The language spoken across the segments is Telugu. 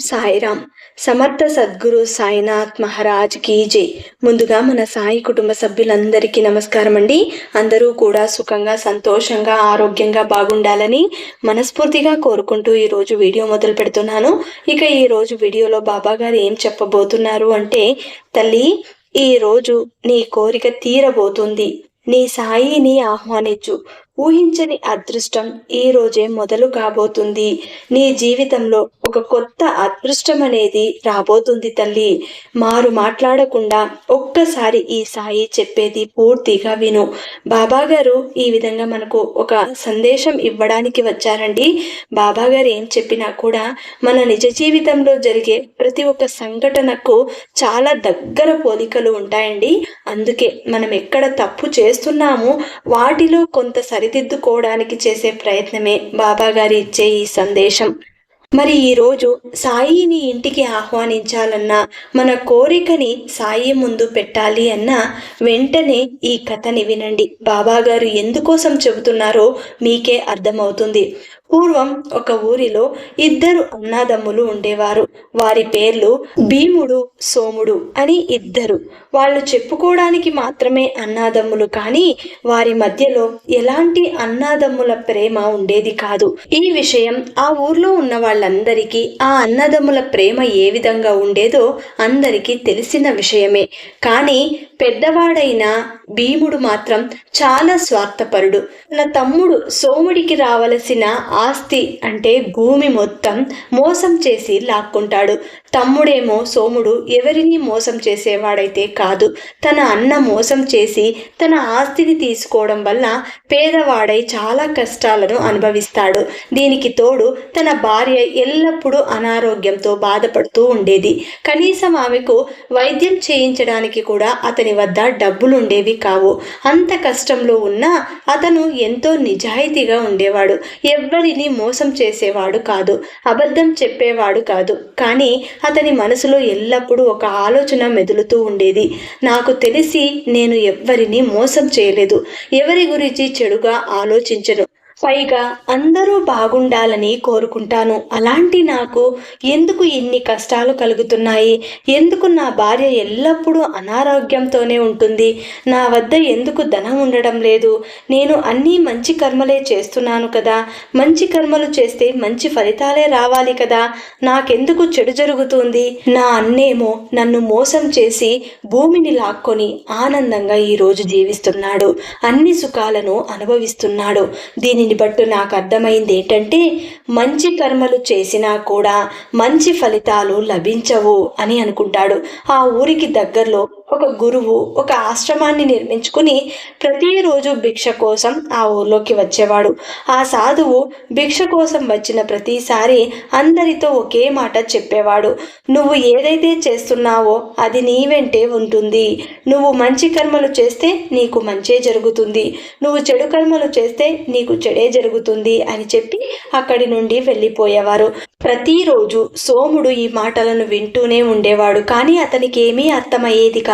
సాయిరామ్ సమర్థ సద్గురు సాయినాథ్ మహారాజ్ కీ జై. ముందుగా మన సాయి కుటుంబ సభ్యులందరికీ నమస్కారం అండి. అందరూ కూడా సుఖంగా సంతోషంగా ఆరోగ్యంగా బాగుండాలని మనస్ఫూర్తిగా కోరుకుంటూ ఈరోజు వీడియో మొదలు పెడుతున్నాను. ఇక ఈరోజు వీడియోలో బాబా గారు ఏం చెప్పబోతున్నారు అంటే తల్లి ఈ రోజు నీ కోరిక తీరబోతుంది. నీ సాయిని ఆహ్వానించు. ఊహించని అదృష్టం ఈ రోజే మొదలు కాబోతుంది. నీ జీవితంలో ఒక కొత్త అదృష్టం అనేది రాబోతుంది తల్లి. మారు మాట్లాడకుండా ఒక్కసారి ఈ సాయి చెప్పేది పూర్తిగా విను. బాబాగారు ఈ విధంగా మనకు ఒక సందేశం ఇవ్వడానికి వచ్చారండి. బాబాగారు ఏం చెప్పినా కూడా మన నిజ జీవితంలో జరిగే ప్రతి ఒక్క సంఘటనకు చాలా దగ్గర పోలికలు ఉంటాయండి. అందుకే మనం ఎక్కడ తప్పు చేస్తున్నామో వాటిలో కొంత సరిదిద్దుకోవడానికి చేసే ప్రయత్నమే బాబాగారు ఇచ్చే ఈ సందేశం. మరి ఈరోజు సాయిని ఇంటికి ఆహ్వానించాలన్నా మన కోరికని సాయి ముందు పెట్టాలి అన్నా వెంటనే ఈ కథని వినండి. బాబాగారు ఎందుకోసం చెబుతున్నారో మీకే అర్థమవుతుంది. పూర్వం ఒక ఊరిలో ఇద్దరు అన్నాదమ్ములు ఉండేవారు. వారి పేర్లు భీముడు సోముడు అని ఇద్దరు. వాళ్ళు చెప్పుకోవడానికి మాత్రమే అన్నాదమ్ములు కానీ వారి మధ్యలో ఎలాంటి అన్నాదమ్ముల ప్రేమ ఉండేది కాదు. ఈ విషయం ఆ ఊర్లో ఉన్న వాళ్ళందరికీ ఆ అన్నదమ్ముల ప్రేమ ఏ విధంగా ఉండేదో అందరికీ తెలిసిన విషయమే. కానీ పెద్దవాడైన భీముడు మాత్రం చాలా స్వార్థపరుడు. తన తమ్ముడు సోముడికి రావలసిన ఆస్తి అంటే భూమి మొత్తం మోసం చేసి లాక్కుంటాడు. తమ్ముడేమో సోముడు ఎవరిని మోసం చేసేవాడైతే కాదు. తన అన్న మోసం చేసి తన ఆస్తిని తీసుకోవడం వల్ల పేదవాడై చాలా కష్టాలను అనుభవిస్తాడు. దీనికి తోడు తన భార్య ఎల్లప్పుడూ అనారోగ్యంతో బాధపడుతూ ఉండేది. కనీసం ఆమెకు వైద్యం చేయించడానికి కూడా అతని వద్ద డబ్బులుండేవి కావు. అంత కష్టంలో ఉన్నా అతను ఎంతో నిజాయితీగా ఉండేవాడు. ఎవ్వరిని మోసం చేసేవాడు కాదు అబద్ధం చెప్పేవాడు కాదు. కానీ అతని మనసులో ఎల్లప్పుడూ ఒక ఆలోచన మెదులుతూ ఉండేది. నాకు తెలిసి నేను ఎవ్వరిని మోసం చేయలేదు. ఎవరి గురించి చెడుగా ఆలోచించను. పైగా అందరూ బాగుండాలని కోరుకుంటాను. అలాంటి నాకు ఎందుకు ఇన్ని కష్టాలు కలుగుతున్నాయి? ఎందుకు నా భార్య ఎల్లప్పుడూ అనారోగ్యంతోనే ఉంటుంది? నా వద్ద ఎందుకు ధనం ఉండడం లేదు? నేను అన్నీ మంచి కర్మలే చేస్తున్నాను కదా? మంచి కర్మలు చేస్తే మంచి ఫలితాలే రావాలి కదా? నాకెందుకు చెడు జరుగుతుంది? నా అన్నేమో నన్ను మోసం చేసి భూమిని లాక్కొని ఆనందంగా ఈరోజు జీవిస్తున్నాడు. అన్ని సుఖాలను అనుభవిస్తున్నాడు. దీనిని బట్టి నాకు అర్థమైంది ఏంటంటే మంచి కర్మలు చేసినా కూడా మంచి ఫలితాలు లభించవు అని అనుకుంటాడు. ఆ ఊరికి దగ్గరలో ఒక గురువు ఒక ఆశ్రమాన్ని నిర్మించుకుని ప్రతిరోజు భిక్ష కోసం ఆ ఊర్లోకి వచ్చేవాడు. ఆ సాధువు భిక్ష కోసం వచ్చిన ప్రతిసారి అందరితో ఒకే మాట చెప్పేవాడు. నువ్వు ఏదైతే చేస్తున్నావో అది నీ వెంటే ఉంటుంది. నువ్వు మంచి కర్మలు చేస్తే నీకు మంచే జరుగుతుంది. నువ్వు చెడు కర్మలు చేస్తే నీకు చెడే జరుగుతుంది అని చెప్పి అక్కడి నుండి వెళ్ళిపోయేవారు. ప్రతిరోజు సోముడు ఈ మాటలను వింటూనే ఉండేవాడు. కానీ అతనికి ఏమీ అర్థమయ్యేది కాదు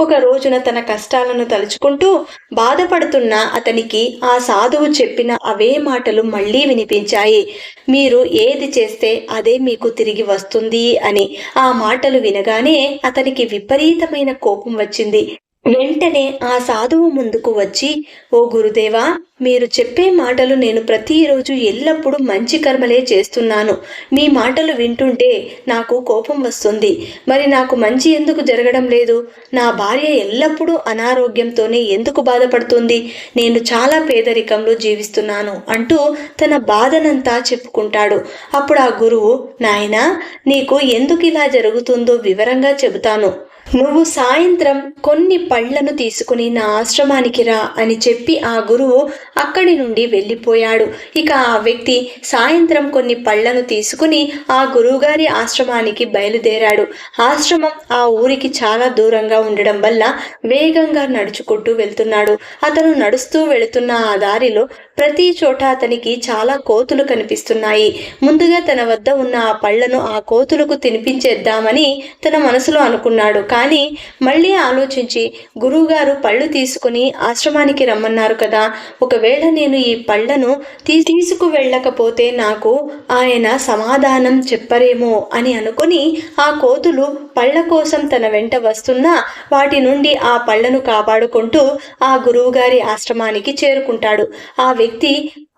ఒక రోజున తన కష్టాలను తలుచుకుంటూ బాధపడుతున్న అతనికి ఆ సాధువు చెప్పిన అవే మాటలు మళ్ళీ వినిపించాయి. మీరు ఏది చేస్తే అదే మీకు తిరిగి వస్తుంది అని ఆ మాటలు వినగానే అతనికి విపరీతమైన కోపం వచ్చింది. వెంటనే ఆ సాధువు ముందుకు వచ్చి ఓ గురుదేవా మీరు చెప్పే మాటలు నేను ప్రతిరోజు ఎల్లప్పుడూ మంచి కర్మలే చేస్తున్నాను. మీ మాటలు వింటుంటే నాకు కోపం వస్తుంది. మరి నాకు మంచి ఎందుకు జరగడం లేదు? నా భార్య ఎల్లప్పుడూ అనారోగ్యంతోనే ఎందుకు బాధపడుతుంది? నేను చాలా పేదరికంలో జీవిస్తున్నాను అంటూ తన బాధనంతా చెప్పుకుంటాడు. అప్పుడు ఆ గురువు నాయనా నీకు ఎందుకు ఇలా జరుగుతుందో వివరంగా చెబుతాను. నువ్వు సాయంత్రం కొన్ని పళ్ళను తీసుకుని నా ఆశ్రమానికి రా అని చెప్పి ఆ గురువు అక్కడి నుండి వెళ్ళిపోయాడు. ఇక ఆ వ్యక్తి సాయంత్రం కొన్ని పళ్ళను తీసుకుని ఆ గురువుగారి ఆశ్రమానికి బయలుదేరాడు. ఆశ్రమం ఆ ఊరికి చాలా దూరంగా ఉండడం వల్ల వేగంగా నడుచుకుంటూ వెళ్తున్నాడు. అతను నడుస్తూ వెళుతున్న ఆ దారిలో ప్రతి చోట అతనికి చాలా కోతులు కనిపిస్తున్నాయి. ముందుగా తన వద్ద ఉన్న ఆ పళ్ళను ఆ కోతులకు తినిపించేద్దామని తన మనసులో అనుకున్నాడు. కానీ మళ్ళీ ఆలోచించి గురువుగారు పళ్ళు తీసుకుని ఆశ్రమానికి రమ్మన్నారు కదా. ఒకవేళ నేను ఈ పళ్ళను తీ తీసుకు వెళ్ళకపోతే నాకు ఆయన సమాధానం చెప్పరేమో అని అనుకుని ఆ కోతులు పళ్ళ కోసం తన వెంట వస్తున్నా వాటి నుండి ఆ పళ్ళను కాపాడుకుంటూ ఆ గురువుగారి ఆశ్రమానికి చేరుకుంటాడు. ఆ వ్యక్తి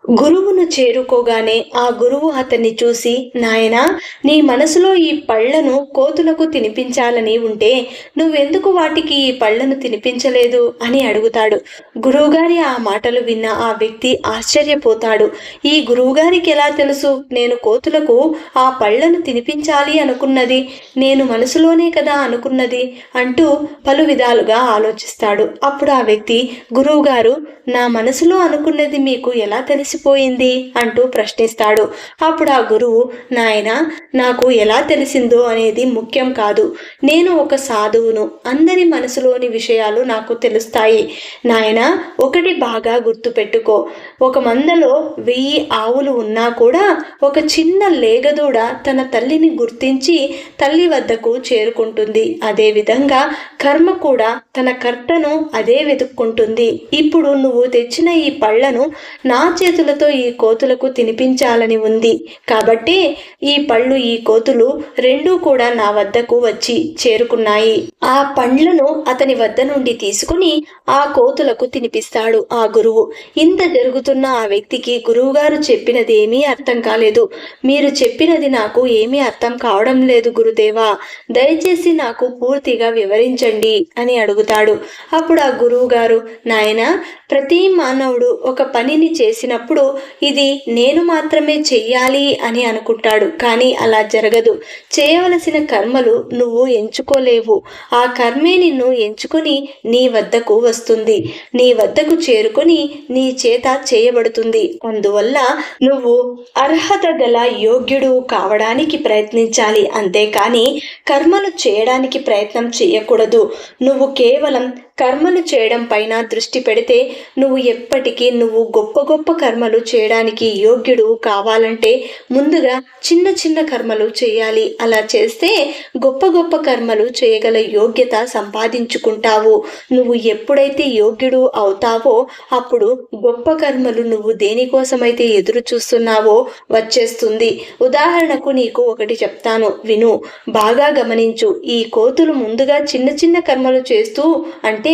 గురువును చేరుకోగానే ఆ గురువు అతన్ని చూసి నాయనా నీ మనసులో ఈ పళ్ళను కోతులకు తినిపించాలని ఉంటే నువ్వెందుకు వాటికి ఈ పళ్ళను తినిపించలేదు? అని అడుగుతాడు. గురువుగారి ఆ మాటలు విన్న ఆ వ్యక్తి ఆశ్చర్యపోతాడు. ఈ గురువుగారికి ఎలా తెలుసు? నేను కోతులకు ఆ పళ్ళను తినిపించాలి అనుకున్నది. నేను మనసులోనే కదా అనుకున్నది అంటూ పలు విధాలుగా ఆలోచిస్తాడు. అప్పుడు ఆ వ్యక్తి గురువుగారు నా మనసులో అనుకున్నది మీకు ఎలా తెలిసిపోయింది అంటూ ప్రశ్నిస్తాడు. అప్పుడు ఆ గురువు నాయన నాకు ఎలా తెలిసిందో అనేది ముఖ్యం కాదు. నేను ఒక సాధువును. అందరి మనసులోని విషయాలు నాకు తెలుస్తాయి. నాయన ఒకటి బాగా గుర్తుపెట్టుకో. ఒక మందలో వెయ్యి ఆవులు ఉన్నా కూడా ఒక చిన్న లేగదూడ తన తల్లిని గుర్తించి తల్లి వద్దకు చేరుకుంటుంది. అదేవిధంగా కర్మ కూడా తన కర్తను అదే వెతుక్కుంటుంది. ఇప్పుడు నువ్వు తెచ్చిన ఈ పళ్ళను నా చేతులతో ఈ కోతులకు తినిపించాలని ఉంది. కాబట్టి ఈ పళ్ళు ఈ కోతులు రెండూ కూడా నా వద్దకు వచ్చి చేరుకున్నాయి. ఆ పండ్లను అతని వద్ద నుండి తీసుకుని ఆ కోతులకు తినిపిస్తాడు ఆ గురువు. ఇంత జరుగుతున్న ఆ వ్యక్తికి గురువుగారు చెప్పినది ఏమీ అర్థం కాలేదు. మీరు చెప్పినది నాకు ఏమీ అర్థం కావడం లేదు గురుదేవా. దయచేసి నాకు పూర్తిగా వివరించండి అని అడుగుతాడు. అప్పుడు ఆ గురువు గారు నాయన ప్రతి మానవుడు ఒక పనిని చేసినప్పుడు ఇది నేను మాత్రమే చెయ్యాలి అని అనుకుంటాడు కానీ అలా జరగదు. చేయవలసిన కర్మలు నువ్వు ఎంచుకోలేవు. ఆ కర్మే నిన్ను ఎంచుకొని నీ వద్దకు వస్తుంది. నీ వద్దకు చేరుకొని నీ చేత చేయబడుతుంది. అందువల్ల నువ్వు అర్హత గల యోగ్యుడు కావడానికి ప్రయత్నించాలి. అంతేకాని కర్మలు చేయడానికి ప్రయత్నం చేయకూడదు నువ్వు కేవలం కర్మలు చేయడం పైన దృష్టి పెడితే నువ్వు ఎప్పటికీ నువ్వు గొప్ప గొప్ప కర్మలు చేయడానికి యోగ్యుడు కావాలంటే ముందుగా చిన్న చిన్న కర్మలు చేయాలి. అలా చేస్తే గొప్ప గొప్ప కర్మలు చేయగల యోగ్యత సంపాదించుకుంటావు. నువ్వు ఎప్పుడైతే యోగ్యుడు అవుతావో అప్పుడు గొప్ప కర్మలు నువ్వు దేనికోసమైతే ఎదురు చూస్తున్నావో వచ్చేస్తుంది. ఉదాహరణకు నీకు ఒకటి చెప్తాను. విను బాగా గమనించు. ఈ కోతులు ముందుగా చిన్న చిన్న కర్మలు చేస్తూ అంటే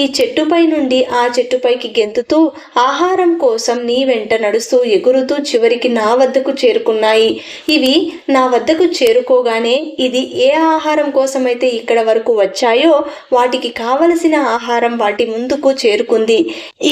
ఈ చెట్టుపై నుండి ఆ చెట్టుపైకి గెంతుతూ ఆహారం కోసం నీ వెంట నడుస్తూ ఎగురుతూ చివరికి నా వద్దకు చేరుకున్నాయి. ఇవి నా వద్దకు చేరుకోగానే ఇది ఏ ఆహారం కోసమైతే ఇక్కడ వరకు వచ్చాయో వాటికి కావలసిన ఆహారం వాటి ముందుకు చేరుకుంది.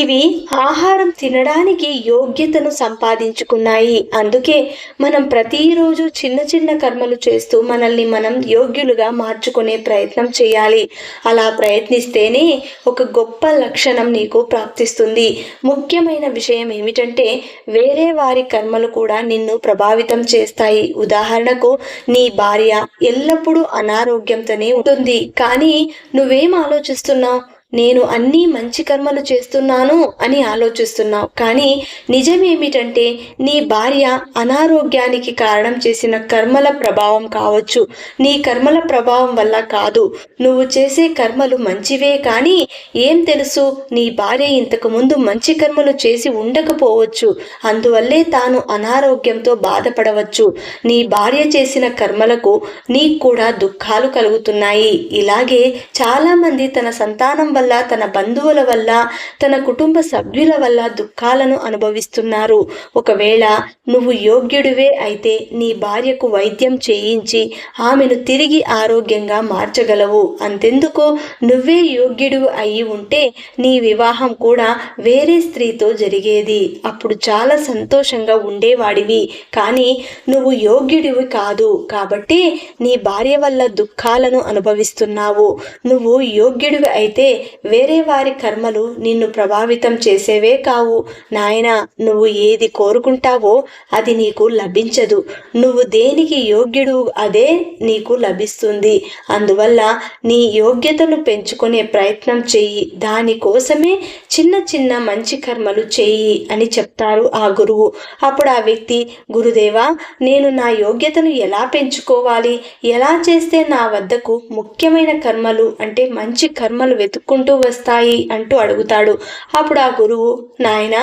ఇవి ఆహారం తినడానికి యోగ్యతను సంపాదించుకున్నాయి. అందుకే మనం ప్రతిరోజు చిన్న చిన్న కర్మలు చేస్తూ మనల్ని మనం యోగ్యులుగా మార్చుకునే ప్రయత్నం చేయాలి. అలా ప్రయత్నిస్తేనే ఒక గొప్ప లక్షణం నీకు ప్రాప్తిస్తుంది. ముఖ్యమైన విషయం ఏమిటంటే వేరే వారి కర్మలు కూడా నిన్ను ప్రభావితం చేస్తాయి. ఉదాహరణకు నీ భార్య ఎల్లప్పుడూ అనారోగ్యంతోనే ఉంటుంది. కానీ నువ్వేం ఆలోచిస్తున్నావు? నేను అన్నీ మంచి కర్మలు చేస్తున్నాను అని ఆలోచిస్తున్నావు. కానీ నిజమేమిటంటే నీ భార్య అనారోగ్యానికి కారణం చేసిన కర్మల ప్రభావం కావచ్చు. నీ కర్మల ప్రభావం వల్ల కాదు. నువ్వు చేసే కర్మలు మంచివే కానీ ఏం తెలుసు? నీ భార్య ఇంతకు ముందు మంచి కర్మలు చేసి ఉండకపోవచ్చు. అందువల్లే తాను అనారోగ్యంతో బాధపడవచ్చు. నీ భార్య చేసిన కర్మలకు నీకు కూడా దుఃఖాలు కలుగుతున్నాయి. ఇలాగే చాలామంది తన సంతానం వల్ల తన బంధువుల వల్ల తన కుటుంబ సభ్యుల వల్ల దుఃఖాలను అనుభవిస్తున్నారు. ఒకవేళ నువ్వు యోగ్యుడివే అయితే నీ భార్యకు వైద్యం చేయించి ఆమెను తిరిగి ఆరోగ్యంగా మార్చగలవు. అంతెందుకు నువ్వే యోగ్యుడు అయి ఉంటే నీ వివాహం కూడా వేరే స్త్రీతో జరిగేది. అప్పుడు చాలా సంతోషంగా ఉండేవాడివి. కానీ నువ్వు యోగ్యుడివి కాదు. కాబట్టి నీ భార్య వల్ల దుఃఖాలను అనుభవిస్తున్నావు. నువ్వు యోగ్యుడివి అయితే వేరే వారి కర్మలు నిన్ను ప్రభావితం చేసేవే కావు. నాయన నువ్వు ఏది కోరుకుంటావో అది నీకు లభించదు. నువ్వు దేనికి యోగ్యుడు అదే నీకు లభిస్తుంది. అందువల్ల నీ యోగ్యతను పెంచుకునే ప్రయత్నం చెయ్యి దానికోసమే చిన్న చిన్న మంచి కర్మలు చేయి అని చెప్తారు ఆ గురువు. అప్పుడు ఆ వ్యక్తి గురుదేవా నేను నా యోగ్యతను ఎలా పెంచుకోవాలి? ఎలా చేస్తే నా వద్దకు ముఖ్యమైన కర్మలు అంటే మంచి కర్మలు చెప్పుకుంటూ వస్తాయి అంటూ అడుగుతాడు. అప్పుడు ఆ గురువు నాయన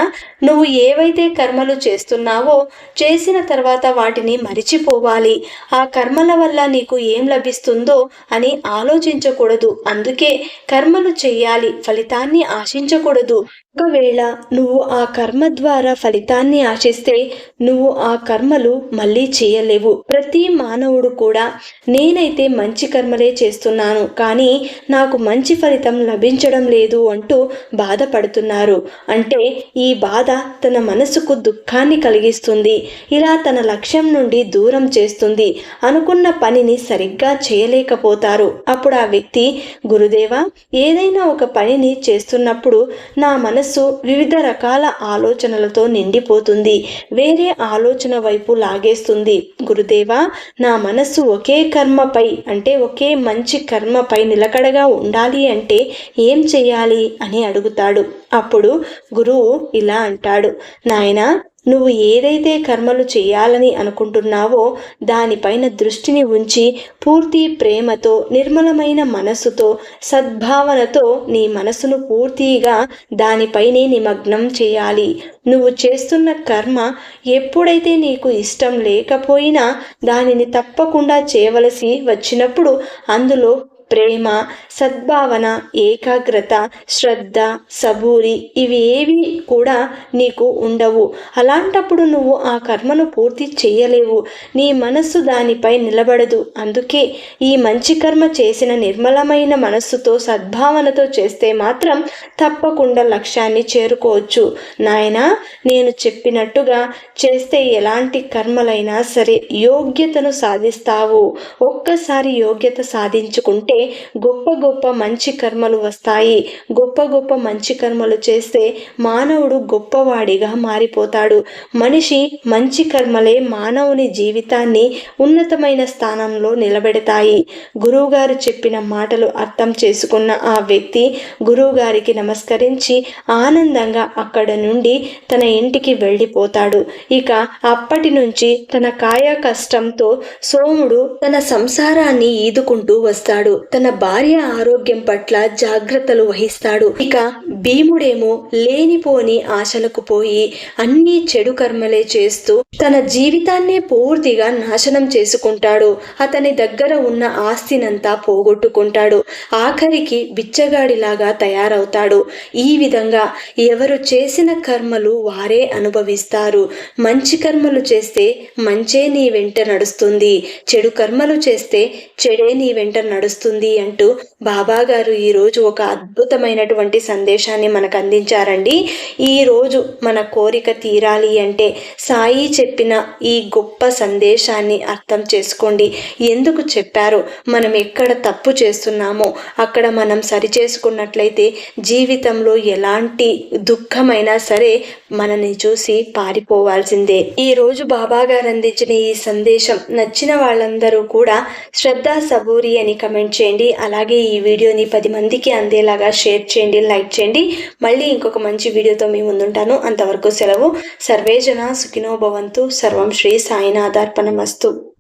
నువ్వు ఏవైతే కర్మలు చేస్తున్నావో చేసిన తర్వాత వాటిని మరిచిపోవాలి. ఆ కర్మల వల్ల నీకు ఏం లభిస్తుందో అని ఆలోచించకూడదు. అందుకే కర్మలు చేయాలి. ఫలితాన్ని ఆశించకూడదు. ఒకవేళ నువ్వు ఆ కర్మ ద్వారా ఫలితాన్ని ఆశిస్తే నువ్వు ఆ కర్మలు మళ్ళీ చేయలేవు. ప్రతి మానవుడు కూడా నేనైతే మంచి కర్మలే చేస్తున్నాను కానీ నాకు మంచి ఫలితం లభించడం లేదు అంటూ బాధపడుతున్నారు. అంటే ఈ బాధ తన మనసుకు దుఃఖాన్ని కలిగిస్తుంది ఇలా తన లక్ష్యం నుండి దూరం చేస్తుంది అనుకున్న పనిని సరిగ్గా చేయలేకపోతారు. అప్పుడు ఆ వ్యక్తి గురుదేవా ఏదైనా ఒక పనిని చేస్తున్నప్పుడు నా మనసు మనస్సు వివిధ రకాల ఆలోచనలతో నిండిపోతుంది. వేరే ఆలోచన వైపు లాగేస్తుంది. గురుదేవా నా మనస్సు ఒకే కర్మపై అంటే ఒకే మంచి కర్మపై నిలకడగా ఉండాలి అంటే ఏం చేయాలి అని అడుగుతాడు. అప్పుడు గురువు ఇలా అంటాడు. నాయన నువ్వు ఏదైతే కర్మలు చేయాలని అనుకుంటున్నావో దానిపైన దృష్టిని ఉంచి పూర్తి ప్రేమతో నిర్మలమైన మనస్సుతో సద్భావనతో నీ మనసును పూర్తిగా దానిపైనే నిమగ్నం చేయాలి. నువ్వు చేస్తున్న కర్మ ఎప్పుడైతే నీకు ఇష్టం లేకపోయినా దానిని తప్పకుండా చేయవలసి వచ్చినప్పుడు అందులో ప్రేమ సద్భావన ఏకాగ్రత శ్రద్ధ సబూరి ఇవి ఏవి కూడా నీకు ఉండవు. అలాంటప్పుడు నువ్వు ఆ కర్మను పూర్తి చేయలేవు. నీ మనస్సు దానిపై నిలబడదు. అందుకే ఈ మంచి కర్మ చేసిన నిర్మలమైన మనస్సుతో సద్భావనతో చేస్తే మాత్రం తప్పకుండా లక్ష్యాన్ని చేరుకోవచ్చు. నాయన నేను చెప్పినట్టుగా చేస్తే ఎలాంటి కర్మలైనా సరే యోగ్యతను సాధిస్తావు. ఒక్కసారి యోగ్యత సాధించుకుంటే గొప్ప గొప్ప మంచి కర్మలు వస్తాయి. గొప్ప గొప్ప మంచి కర్మలు చేస్తే మానవుడు గొప్పవాడిగా మారిపోతాడు. మనిషి మంచి కర్మలే మానవుని జీవితాన్ని ఉన్నతమైన స్థానంలో నిలబెడతాయి. గురువుగారు చెప్పిన మాటలు అర్థం చేసుకున్న ఆ వ్యక్తి గురువుగారికి నమస్కరించి ఆనందంగా అక్కడ నుండి తన ఇంటికి వెళ్ళిపోతాడు. ఇక అప్పటి నుంచి తన కాయ కష్టంతో సోముడు తన సంసారాన్ని ఈదుకుంటూ వస్తాడు. తన భార్య ఆరోగ్యం పట్ల జాగ్రత్తలు వహిస్తాడు. ఇక భీముడేమో లేనిపోని ఆశలకు పోయి అన్ని చెడు కర్మలే చేస్తూ తన జీవితాన్నే పూర్తిగా నాశనం చేసుకుంటాడు. అతని దగ్గర ఉన్న ఆస్తినంతా పోగొట్టుకుంటాడు. ఆఖరికి బిచ్చగాడిలాగా తయారవుతాడు. ఈ విధంగా ఎవరు చేసిన కర్మలు వారే అనుభవిస్తారు. మంచి కర్మలు చేస్తే మంచే నీ వెంట నడుస్తుంది. చెడు కర్మలు చేస్తే చెడే నీ వెంట నడుస్తుంది. అంటూ బాబా గారు ఈరోజు ఒక అద్భుతమైనటువంటి సందేశాన్ని మనకు అందించారండి. ఈరోజు మన కోరిక తీరాలి అంటే సాయి చెప్పిన ఈ గొప్ప సందేశాన్ని అర్థం చేసుకోండి. ఎందుకు చెప్పారో? మనం ఎక్కడ తప్పు చేస్తున్నామో అక్కడ మనం సరి చేసుకున్నట్లయితే జీవితంలో ఎలాంటి దుఃఖమైనా సరే మనని చూసి పారిపోవాల్సిందే. ఈ రోజు బాబా గారు అందించిన ఈ సందేశం నచ్చిన వాళ్ళందరూ కూడా శ్రద్ధా సబూరి అని కమెంట్ చేయండి. అలాగే ఈ వీడియోని పది మందికి అందేలాగా షేర్ చేయండి లైక్ చేయండి. మళ్ళీ ఇంకొక మంచి వీడియోతో మీ ముందుంటాను. అంతవరకు సెలవు. సర్వేజన సుఖినో భవంతు. సర్వం శ్రీ సాయినాథార్పణమస్తు.